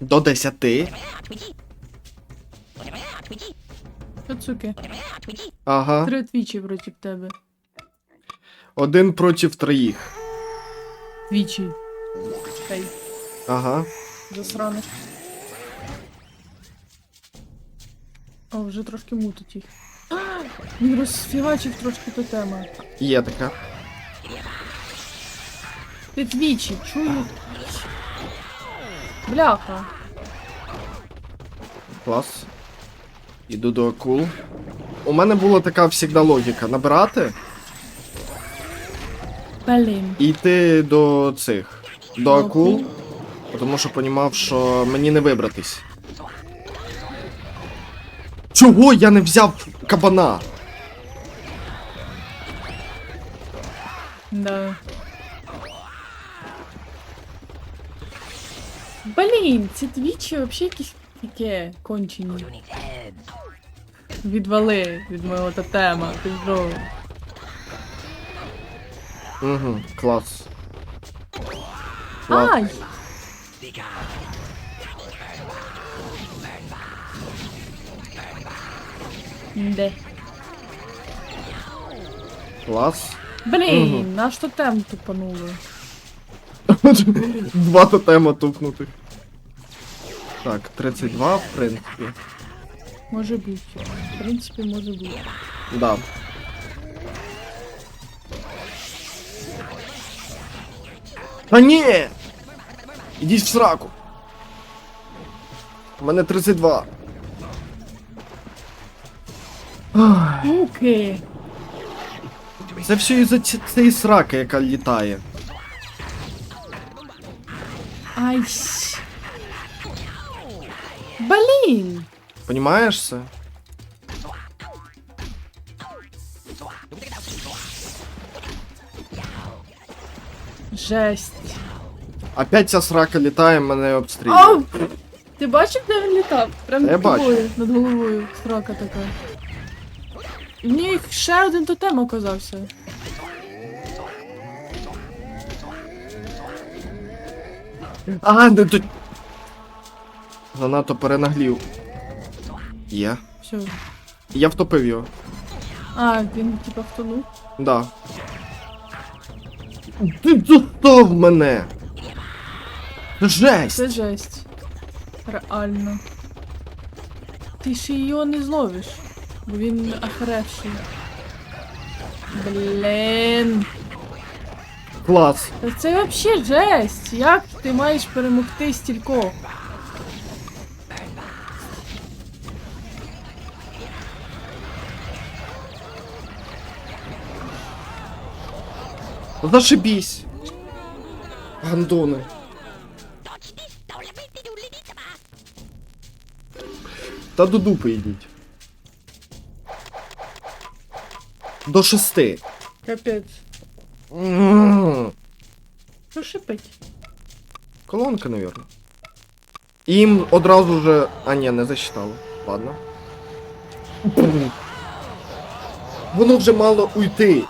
До 10. Кацуки. Ага. Три твічі проти тебе. Один проти троїх. Твічі. Хай, Ага. засранеш. О, вже трошки мутить їх. А, Він розфігачив трошки тотема. Є така. Ти твічі, чую. Бляха. Клас. Іду до акул. У мене була така завжди логіка. Набирати Блін. і йти до цих. До акул. Тому що понімав, що мені не вибратись. Чого я не взяв кабана? Да. Блін, ці твічі взагалі якісь таке кончені. Відвали від мого тотема, ти що? Угу. Клас. Ай! Де? Клас. Блін, наш тотем тупанули. Два тотема тупнутих. Так, 32, в принципі. Може бути. В принципі, може бути. Да. Та ні! Ідіть в сраку. У мене 32. Ах, Муки! Це все із-за ці- цієї сраки, яка літає. Ай. Щ. Блін! Понімаєш? Жесть. Опять ця срака літає, мене обстрілює. Ау! Ти бачив, де він літав? Прям Я над бачу. тобою, над головою. Срака така. І в них ще один тотем оказався. А, не тут. Занадто перенаглів. Є. Все. Я втопив його. А, він типа втонув. Да. Ти застав мене! Це Жесть! Це жесть. Реально. Ти ще його не зловиш. Бо він охревший. Блін. Клас! Та це вообще жесть. Як ти маєш перемогти стількох? Зашибісь! Гандони. Та до дупи йдіть. До шести. Капець. Шипить? Колонка, наверное. Їм одразу же. А ні, не засчитало. Ладно. Воно вже мало уйти.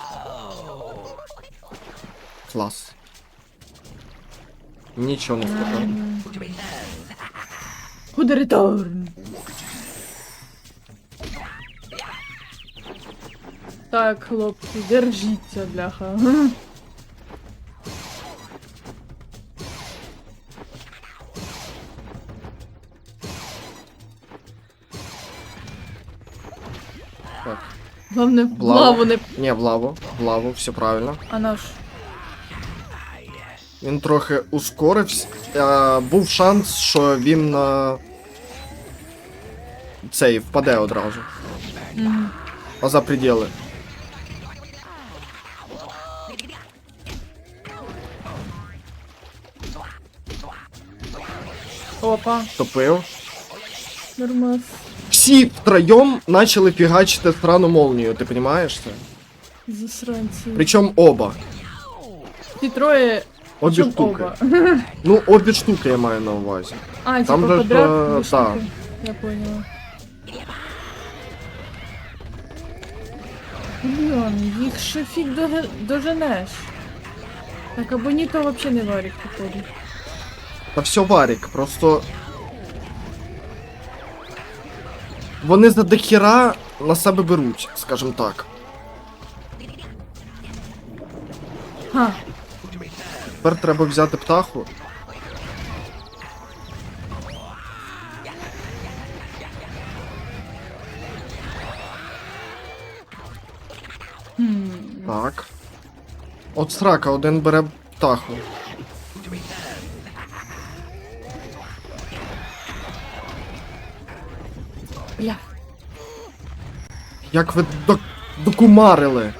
Клас. Нічого не сказав. Куди реторн? Так, хлопці, держіться, бляха. Так. Главне, в Влаво. лаву не... Ні, в лаву. В лаву, все правильно. А наш. Він трохи ускорився. Е, був шанс, що він е, цей впаде одразу. Мгм. А за пределы. Опа, Топив. нормас. Всі втроєм почали фігачити странну молнію, ти розумієш це? Засранці. Причому оба. Ті троє... Обі чому штуки. оба? Ну, обі штуки я маю на увазі. А, Там типа же ж, подряд е, та. штуки. Я поняла. Блін, їх ще фіг доге- доженеш. Так, або ні, то взагалі не варік походу. Та все варік, просто. Вони за дохіра на себе беруть, скажімо так. Ха. Тепер треба взяти птаху. Так. От срака, один бере птаху. Бля. Як ви док- докумарили?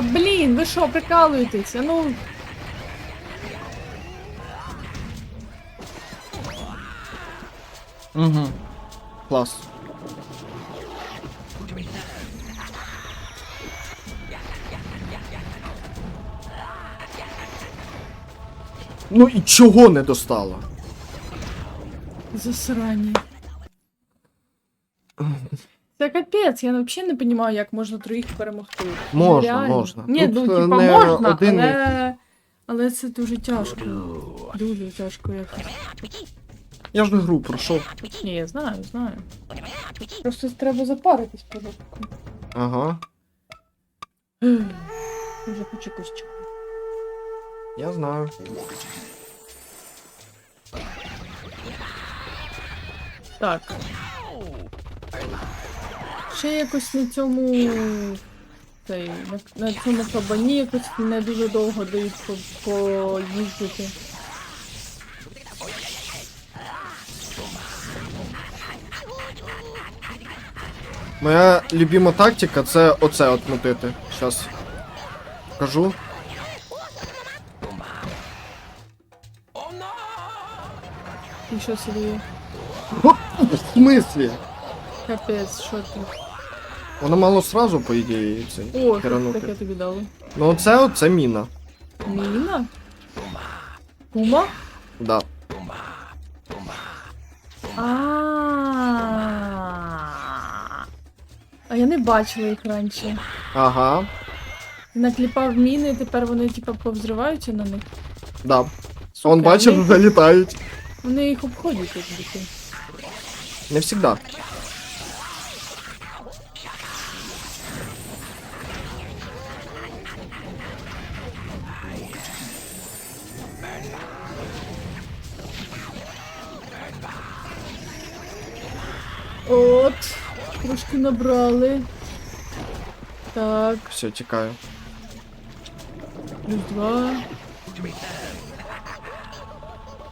Та блін, ви що, прикалуєтесь? Ну. Угу. Клас. Ну і чого не достала? Засрані. Це капець, я взагалі не розумію, як можна троїх перемогти. Можна, Нереально. можна. Ні, Тут, ну е, типа не можна, один але. Але це дуже тяжко. Дуже тяжко якось. Я ж гру пройшов. Ні, я знаю, знаю. Просто треба запаритись порядку. Ага. Вже хочу костюм. Я знаю. Так. Ще якось на цьому. Цей, на, на цьому кабані якось не дуже довго дають по, поїздити. Моя любима тактика це оце от мутити. Щас. Кажу. І що собі? В смислі? Капець, що ти? Воно мало сразу, по ідеї, цей. О, херанути. таке тобі дали? Ну оце оце міна. Міна? Пума? Да. А. А я не бачила їх раніше. Ага. Накліпав міни, і тепер вони типа повзриваються на них. Да. Он бачив, вони, залітають. вони їх обходять як діти. Не всегда. От, трошки набрали. Так, Все, тікаю. плюс два.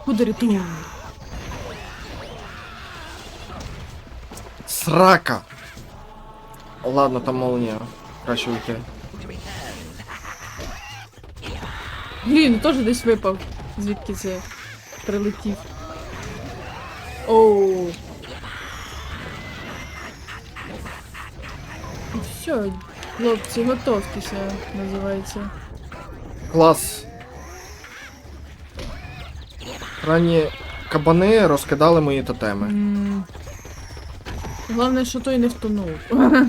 Куди рятуємо? Срака! Ладно, там молния. Краще уйти. Блін, ну теж десь випав. Звідки це прилетів. Оу. Хлопці, готовтеся, називається. Клас. Ранні кабани розкидали мої тотеми. М. Головне, що той не втонув.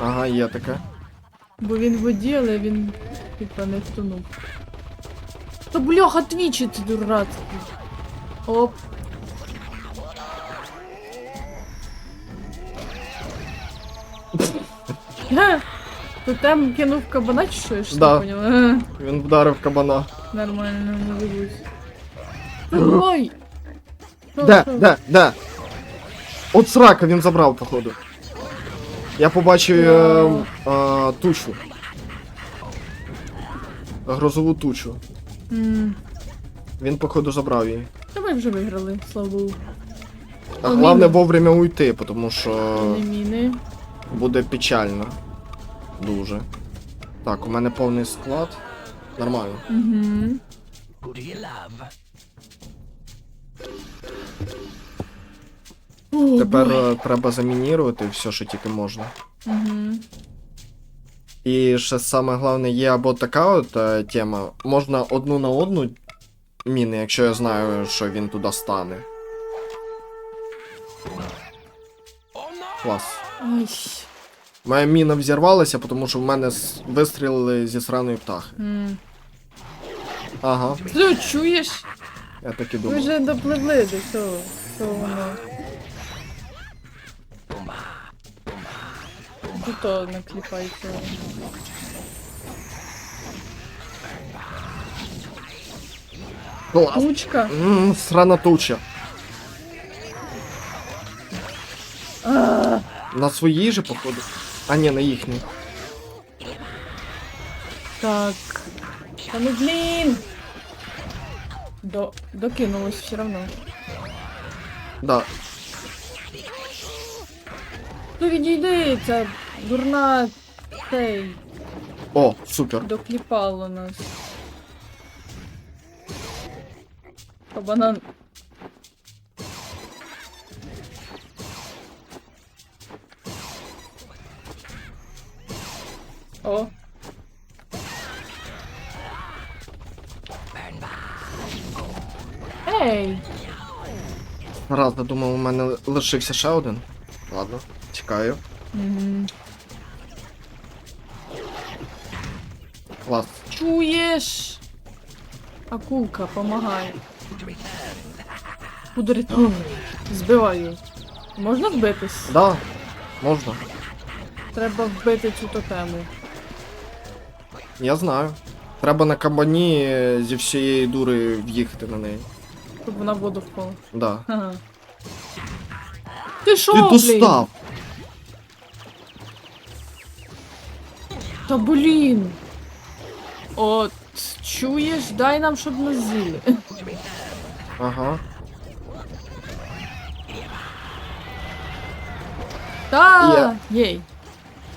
Ага, є таке. Бо він в воді, але він типа не втонув. Та бляха твічить, дурацький. Оп. Ге, Тотем кинув кабана чи що? Я ж Да. не поняла. Він вдарив кабана. Нормально, не забудь. Ой! Що, що? Де? Де? От срака він забрав, походу. Я побачив е, е, тучу. Грозову тучу. М, Він, походу, забрав її. Та ми вже виграли, слава Богу. А Ну, головне вовремя уйти, тому що Не міни. Буде печально. Дуже. Так, у мене повний склад. Нормально. Угу. Тепер е, треба замінірувати все, що тільки можна. Угу. І ще саме головне є або така от е, тема. Можна одну на одну міни, якщо я знаю, що він туди стане. Клас. Ай. Моя міна взірвалася, тому що в мене вистрілили зі сраної птахи. М. Ага, Ти чуєш? я так і думав. вже допливли до цього. Воно. Тут то накліпається. Клас. Кучка. Ммм, срана туча. А, На своїй же, походу. А ні, на їхній. так. Та ну блін. До... Докинулось все равно. Да. Ну відійди, ця дурна цей О, супер. докліпало нас. А О. Ей! Раз, я думав, у мене лишився ще один. Ладно, чекаю. М, Клас. Чуєш? Акулка, помагай. Куди Збиваю. Можна вбитись? Да, можна. Треба вбити цю тотему. Я знаю. Треба на кабані зі всієї дури в'їхати на неї. Щоб вона в воду впала. Да. Ага. Ти що, Ти блін? достав! Та блін. От, чуєш, дай нам, щоб нас з'їли. Ага. Та, єй.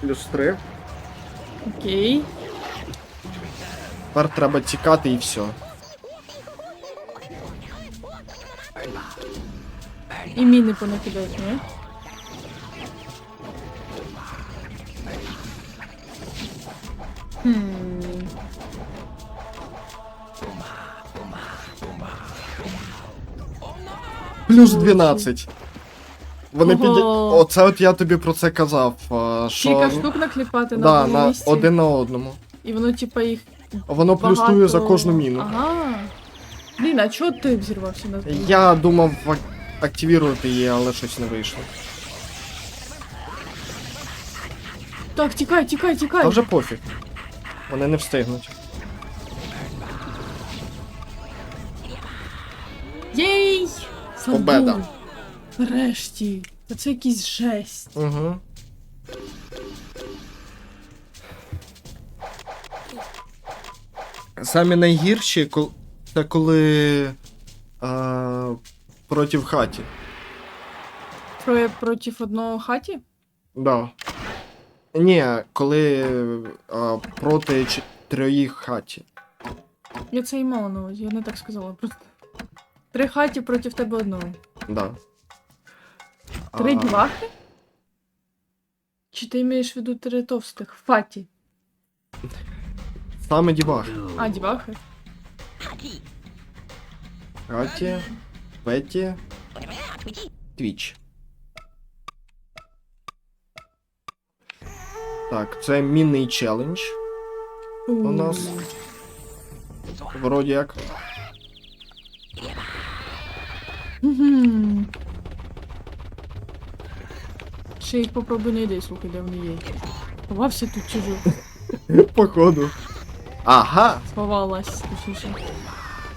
Плюс три. Окей. Тепер треба тікати і все. І міни понакидають, ні? Хм. Плюс 12. Вони. Ого. Оце от я тобі про це казав. а, Що... Кілька штук накліпати на Да, одному на місці. один на одному. І воно, типа, їх Воно багато... плюсує за кожну міну. Ага. Блін, а чого ти взірвався на Я думав ак- активірувати її, але щось не вийшло. Так, тікай, тікай, тікай. Та вже пофіг. Вони не встигнуть. Єй! Победа. Нарешті. Та це якийсь жесть. Угу. Самі найгірші це коли а, проти хаті. Троє проти одного хаті? Да. Ні, коли а, проти чотирьох хаті. Я це і мала на увазі, я не так сказала. Просто. Три хаті проти тебе одного. Да. Три А, дівахи? Чи ти маєш в виду три товстих? Фаті. Саме дівах. А, дівахи? Хаті, Петі, Твіч. Так, це мінний челендж. У нас. Вроді як. Ще їх попробуй не йди, слухай, де вони є. Ховався тут чужу. Походу. Ага, Сховалась, точніше.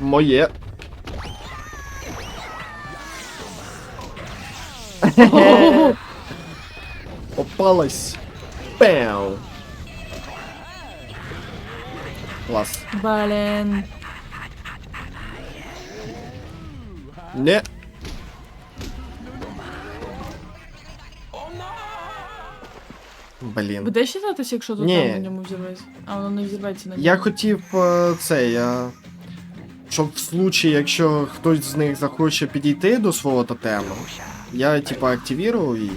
моє. Ого! Попалась. Пеу. Клас. Блін. Не. Блін. Буде считатися, якщо тут Ні. на ньому взірветься? А воно не взірветься на ньому. Я хотів е, це, я. Щоб в случаї, якщо хтось з них захоче підійти до свого тотему, я типа активірував її.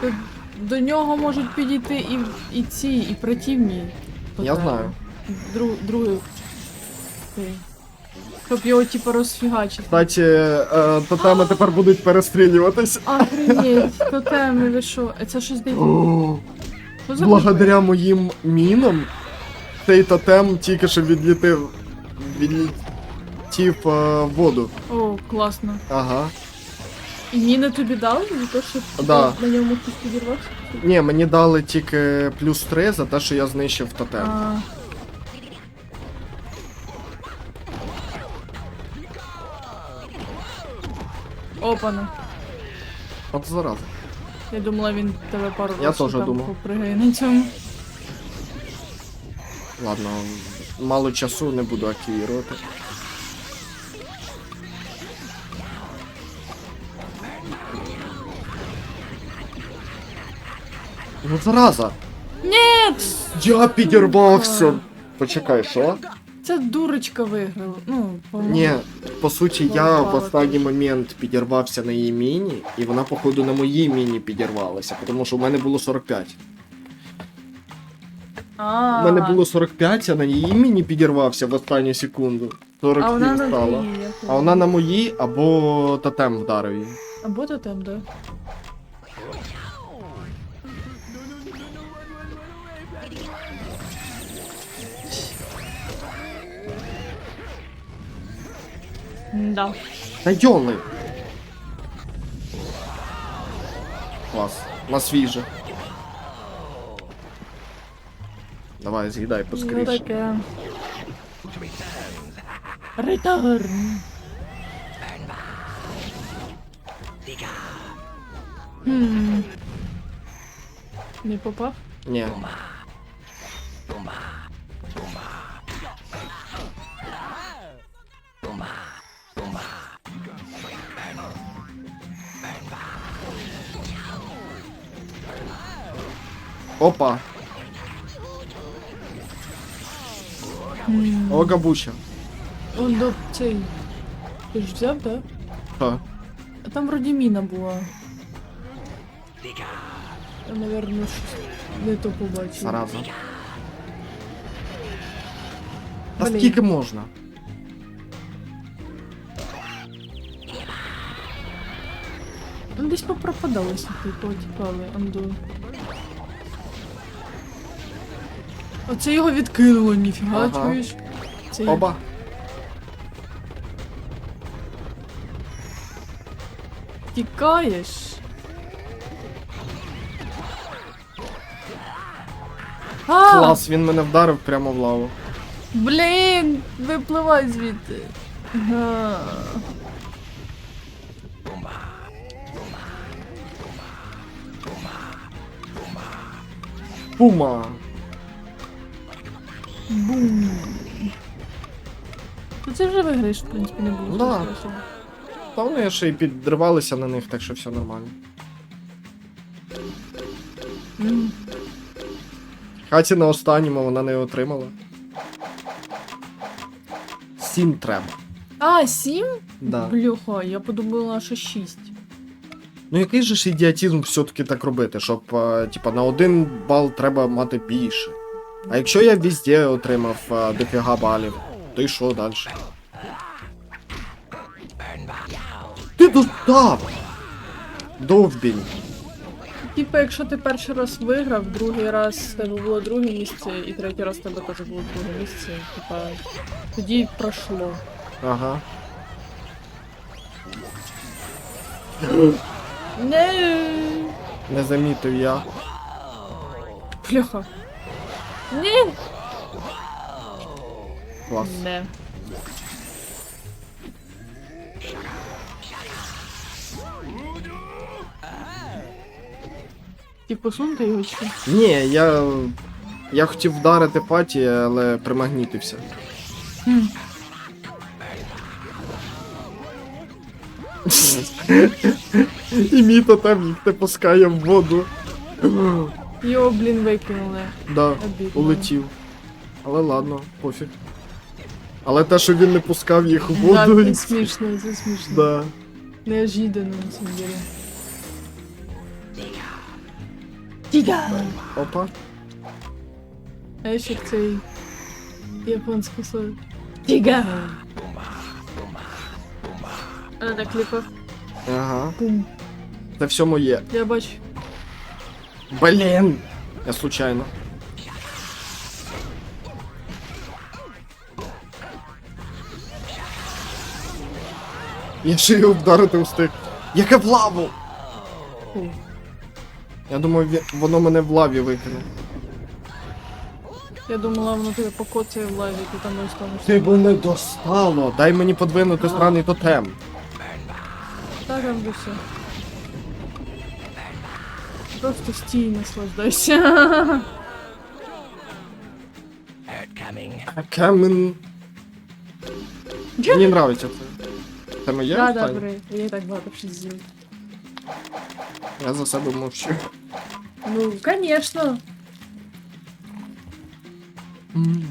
Тут До нього можуть підійти і, і ці, і противні. Я знаю. Дру, другий. Цей. Щоб його типу розфігачити. Кстати, е, тотеми тепер будуть перестрілюватись. Охренеть, тотеми, ви що? Це щось дивне. О, Благодаря моїм мінам цей тотем тільки що відлітив відлетів е, в воду. О, класно. Ага. І міни тобі дали за те, що ти Да. на ньому хтось підірвався? Ні, мені дали тільки плюс 3 за те, що я знищив тотем. А. Опана. От зараза. Я думала, він тебе пару Я разів теж там думав. попригає на цьому. Ладно, мало часу не буду активірувати. Ну зараза! Ні! Я підірвався! Почекай, що? Це дурочка виграла. Ну, по-моєму. Ні, по суті, я в останній момент підірвався на її міні, і вона, походу, на моїй міні підірвалася, тому що в мене було 45. А, У мене було 45, а на її міні підірвався в останню секунду. а вона 47 на стало. А вона на моїй або тотем вдарив її. Або то там, да. Да. Та йоли! Клас. На свіже. Давай, з'їдай Ну поскоріше. таке. Реторн. Хм. Не попав? Ні. Опа. Хм. О, габуча. Он до цей. Ти ж взяв, да? Що? А там вроді міна була. Я, наверное, щось не то побачив. Зараза. Та Блін. скільки можна? Ну, десь попропадалися, типу, тікали, анду. Оце його відкинуло, ніфіга, Ага. чуєш? Це Оба. Тікаєш. А, Клас, він мене вдарив прямо в лаву. блін, випливай звідти. Ага. Пума. Бум. Ну це вже виграєш, в принципі, не було. Да. страшного. Та вони ще й підривалися на них, так що все нормально. М. Хаті на останньому вона не отримала. Сім треба. А, сім? Да. Блюха, я подумала, що шість. Ну який же ж ідіотизм все-таки так робити, щоб е, типа на один бал треба мати більше. А якщо я везде отримав е, дофіга балів, то й що далі? Ти достав! Довбінь. Типа, якщо ти перший раз виграв, другий раз тебе було друге місце, і третій раз тебе теж було друге місце, типа, тоді пройшло. Ага. Не. Не замітив я. Бляха. Ні. Клас. Не. Ти посунути його чи? Ні, я. Я хотів вдарити паті, але примагнітився. Хм. І мій тотем їх не пускає в воду. Його, блін, викинули. Да, Обідно. улетів. Але ладно, пофіг. Але те, що він не пускав їх у Да, воду. це смішно, це смішно. Да. Неожиданно, на самом деле. Тіга! Опа. А я ще цей японський слово. Тіга! А на кліпах. Ага. Бум. Це все моє. Я бачу. Блин! Я случайно. Я ще й вдарити встиг. Яке в лаву! Я думаю, воно мене в лаві викине. Я думала, воно тебе покоцає в лаві, ти там не останешся. Ти мене достало! Дай мені подвинути сраний тотем. Так, Андрюся. Просто стій, наслаждайся. Камен. Мені нравиться це. Це моє Да, останнє? добре, я і так багато щось з'їв. Я за себе мовчу. Ну, конечно. М.